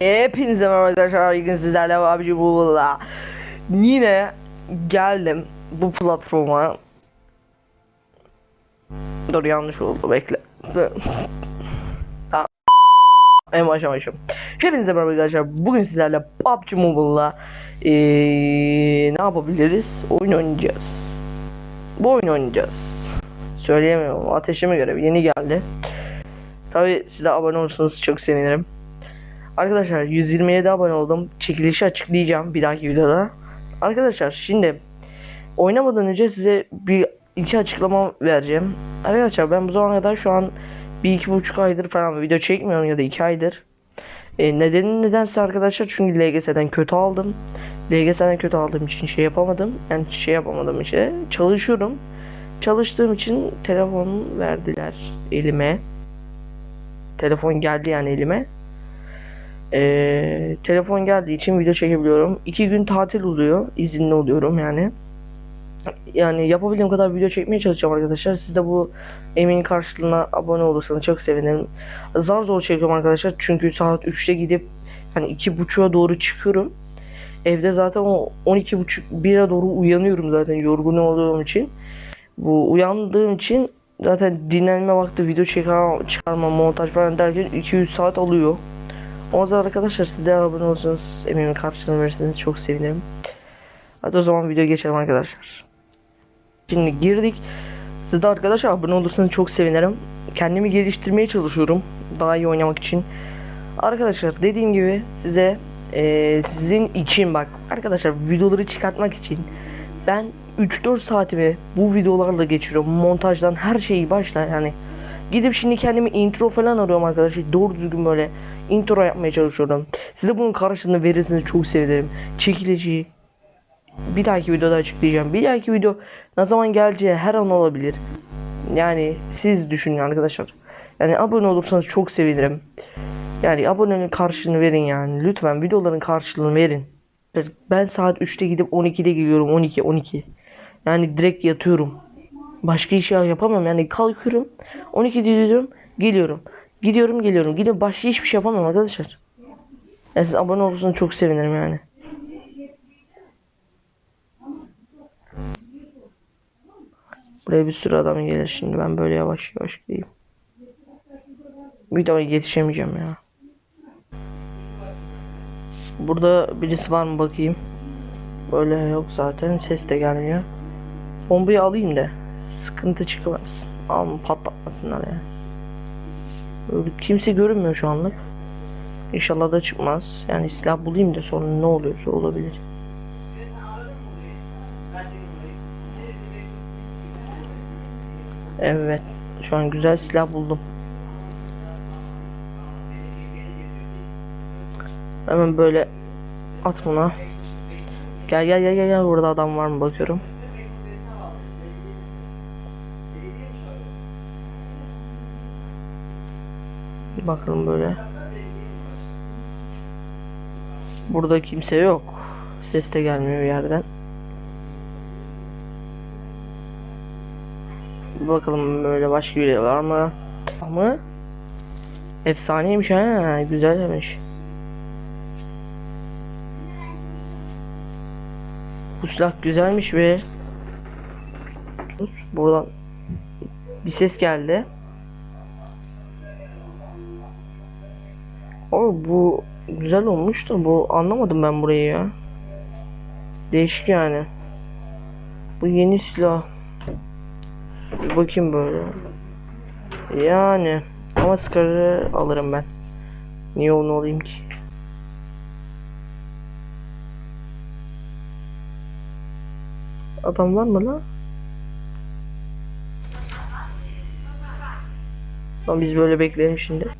Hepinize merhaba arkadaşlar. Bugün sizlerle abici bulla. Yine geldim bu platforma. Dur yanlış oldu bekle. En başa başım. Hepinize merhaba arkadaşlar. Bugün sizlerle PUBG Mobile'la ee, ne yapabiliriz? Oyun oynayacağız. Bu oyun oynayacağız. Söyleyemiyorum. Ateşime göre yeni geldi. Tabi size abone olursanız çok sevinirim. Arkadaşlar 127 abone oldum. Çekilişi açıklayacağım bir dahaki videoda. Arkadaşlar şimdi oynamadan önce size bir iki açıklama vereceğim. Arkadaşlar ben bu zamana kadar şu an bir iki buçuk aydır falan video çekmiyorum ya da iki aydır. E, nedeni nedense arkadaşlar çünkü LGS'den kötü aldım. LGS'den kötü aldığım için şey yapamadım. Yani şey yapamadım işte. Çalışıyorum. Çalıştığım için telefon verdiler elime. Telefon geldi yani elime. Ee, telefon geldiği için video çekebiliyorum. İki gün tatil oluyor. izinli oluyorum yani. Yani yapabildiğim kadar video çekmeye çalışacağım arkadaşlar. Siz de bu emeğin karşılığına abone olursanız çok sevinirim. Zar zor çekiyorum arkadaşlar. Çünkü saat 3'te gidip hani iki buçuğa doğru çıkıyorum. Evde zaten o 12 buçuk 1'e doğru uyanıyorum zaten yorgun olduğum için. Bu uyandığım için zaten dinlenme vakti video çıkar, çıkarma montaj falan derken 200 saat alıyor. O zaman arkadaşlar siz de abone olursanız emeğimin karşılığını verirseniz çok sevinirim. Hadi o zaman video geçelim arkadaşlar. Şimdi girdik. Siz de arkadaşlar abone olursanız çok sevinirim. Kendimi geliştirmeye çalışıyorum. Daha iyi oynamak için. Arkadaşlar dediğim gibi size eee, sizin için bak arkadaşlar videoları çıkartmak için ben 3-4 saatimi bu videolarla geçiriyorum. Montajdan her şeyi başla yani. Gidip şimdi kendimi intro falan arıyorum arkadaşlar. Doğru düzgün böyle intro yapmaya çalışıyorum. Size bunun karşılığını verirseniz çok sevinirim. Çekileceği bir dahaki videoda açıklayacağım. Bir dahaki video ne zaman geleceği her an olabilir. Yani siz düşünün arkadaşlar. Yani abone olursanız çok sevinirim. Yani abonenin karşılığını verin yani. Lütfen videoların karşılığını verin. Ben saat 3'te gidip 12'de geliyorum. 12 12. Yani direkt yatıyorum. Başka iş yapamam yani kalkıyorum. 12'de gidiyorum, geliyorum. Gidiyorum, geliyorum. Gidip başka hiçbir şey yapamam arkadaşlar. Yani siz abone olursanız çok sevinirim yani. Buraya bir sürü adam gelir şimdi. Ben böyle yavaş yavaş gideyim. Bir daha yetişemeyeceğim ya. Burada birisi var mı bakayım. Böyle yok zaten. Ses de gelmiyor. Bombayı alayım da. Sıkıntı çıkmaz. Ama patlatmasınlar ya. Böyle kimse görünmüyor şu anlık. İnşallah da çıkmaz. Yani silah bulayım da sonra ne oluyorsa olabilir. Evet. Şu an güzel silah buldum. Hemen böyle at buna. Gel gel gel gel gel burada adam var mı bakıyorum. Bir bakalım böyle. Burada kimse yok. Ses de gelmiyor yerden. Bir bakalım böyle başka biri var mı? Ama efsaneymiş ha, güzelmiş. Bu silah güzelmiş ve buradan bir ses geldi. Abi bu güzel olmuş da bu anlamadım ben burayı ya. Değişik yani. Bu yeni silah. Bir bakayım böyle. Yani ama Scar'ı alırım ben. Niye onu alayım ki? Adam var mı lan? Lan biz böyle bekleyelim şimdi.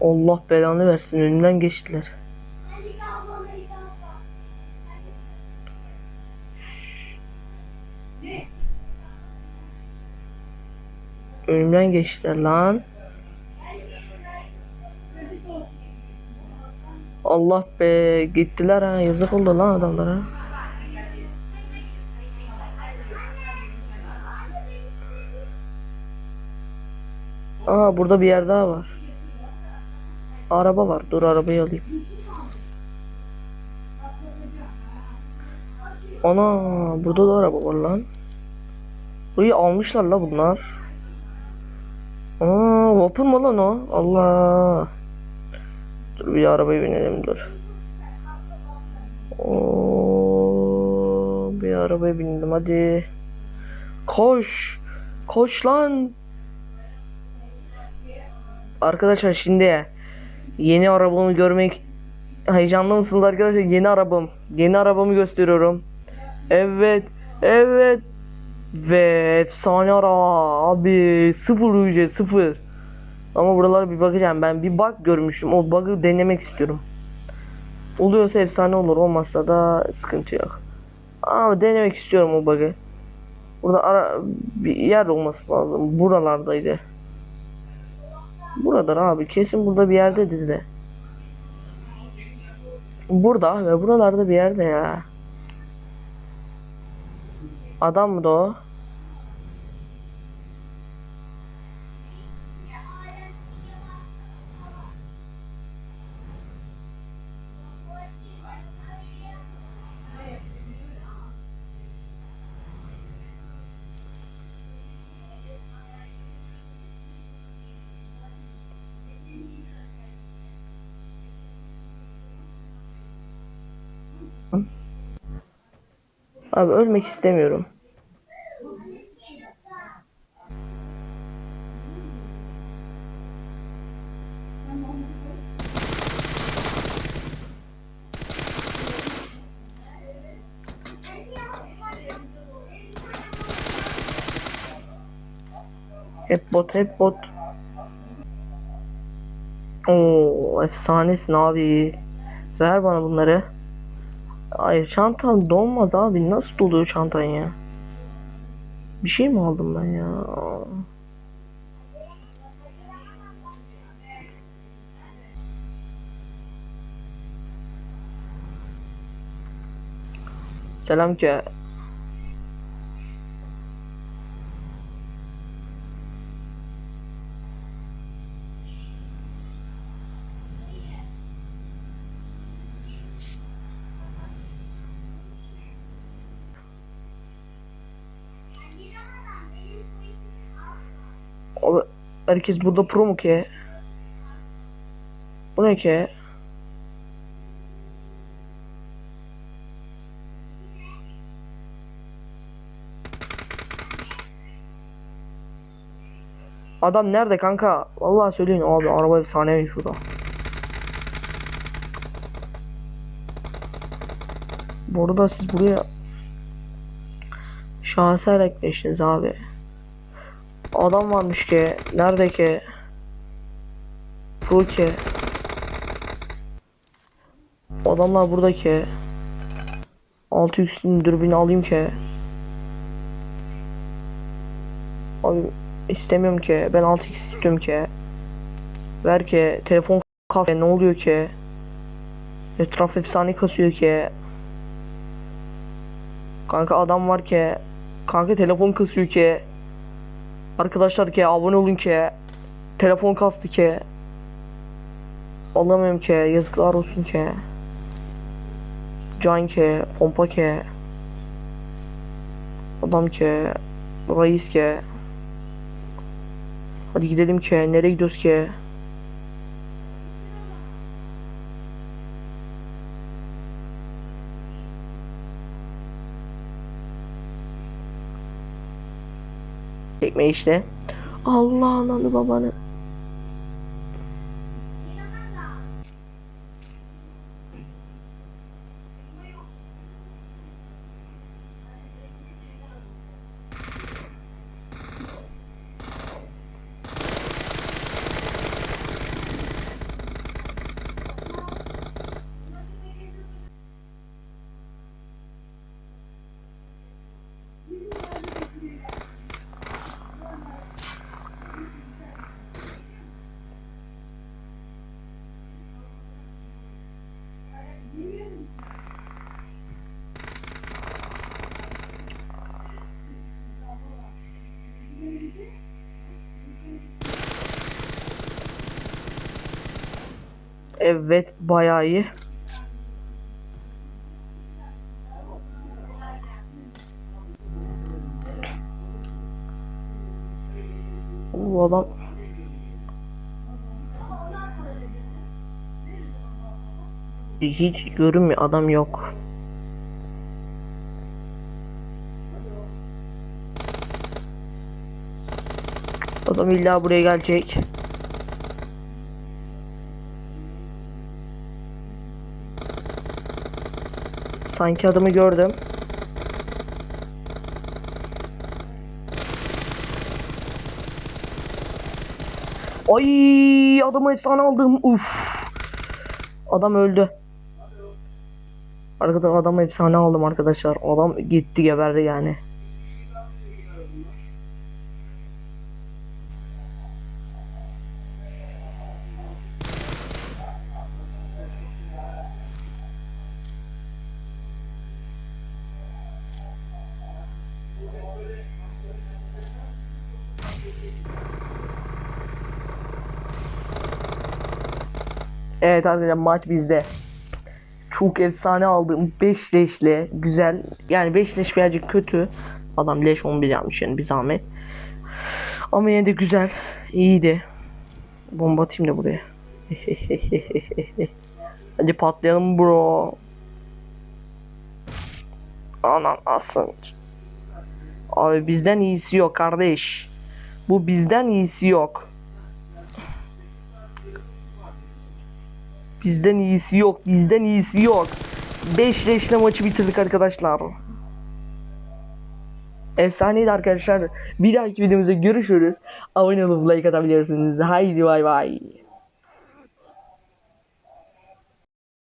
Allah belanı versin önümden geçtiler. Önümden geçtiler lan. Allah be gittiler ha yazık oldu lan adamlara. Aa burada bir yer daha var. Araba var. Dur arabayı alayım. Ana burada da araba var lan. Burayı almışlar la bunlar. Aa vapur mu lan o? Allah. Dur bir arabaya binelim dur. Oo, bir arabaya bindim hadi. Koş. Koş lan. Arkadaşlar şimdi yeni arabamı görmek heyecanlı mısınız arkadaşlar? Yeni arabam. Yeni arabamı gösteriyorum. Evet. Evet. Ve efsane araba abi. Sıfır ücret sıfır. Ama buralara bir bakacağım. Ben bir bug görmüştüm. O bug'ı denemek istiyorum. Oluyorsa efsane olur. Olmazsa da sıkıntı yok. Ama denemek istiyorum o bug'ı. Burada ara bir yer olması lazım. Buralardaydı. Buradır abi. Kesin burada bir yerdedir de. Burada ve buralarda bir yerde ya. Adam mı da o? Abi ölmek istemiyorum. Hep bot, hep bot. Oo, efsanesin abi. Ver bana bunları. Hayır çantam donmaz abi. Nasıl doluyor çantan ya? Bir şey mi aldım ben ya? Selam ki. Abi, herkes burada pro mu ki? Bu ne ki? Adam nerede kanka? Vallahi söyleyin abi araba efsane şurada. Bu arada siz buraya şaheser ekleştiniz abi. Adam varmış ki. Nerede ki? Pro ki. Adamlar burada ki. 6x'in dürbünü alayım ki. Abi istemiyorum ki. Ben 6x istiyorum ki. Ver ki. Telefon kasıyor. Ne oluyor ki? Etraf efsane kasıyor ki. Kanka adam var ki. Kanka telefon kasıyor ki. Arkadaşlar ki abone olun ki. Telefon kastı ki. Alamıyorum ki. Yazıklar olsun ki. Can ki. Pompa ki. Adam ki. Reis ki. Hadi gidelim ki. Nereye gidiyoruz ki? Çekme işte. Allah ananı babanı. Evet bayağı iyi. Bu adam hiç görünmüyor adam yok. Adam illa buraya gelecek. Sanki adamı gördüm. Ay adamı efsane aldım. Uf. Adam öldü. Arkadaşlar adamı efsane aldım arkadaşlar. Adam gitti geberdi yani. Evet arkadaşlar maç bizde. Çok efsane aldım. 5 leşle güzel. Yani 5 leş birazcık kötü. Adam leş 11 yapmış yani bir zahmet. Ama yine de güzel. İyiydi. Bomba atayım da buraya. Hadi patlayalım bro. Anan asın. Abi bizden iyisi yok kardeş. Bu bizden iyisi yok. Bizden iyisi yok. Bizden iyisi yok. 5 leşle maçı bitirdik arkadaşlar. Efsaneydi arkadaşlar. Bir dahaki videomuzda görüşürüz. Abone olup like atabilirsiniz. Haydi bay bay.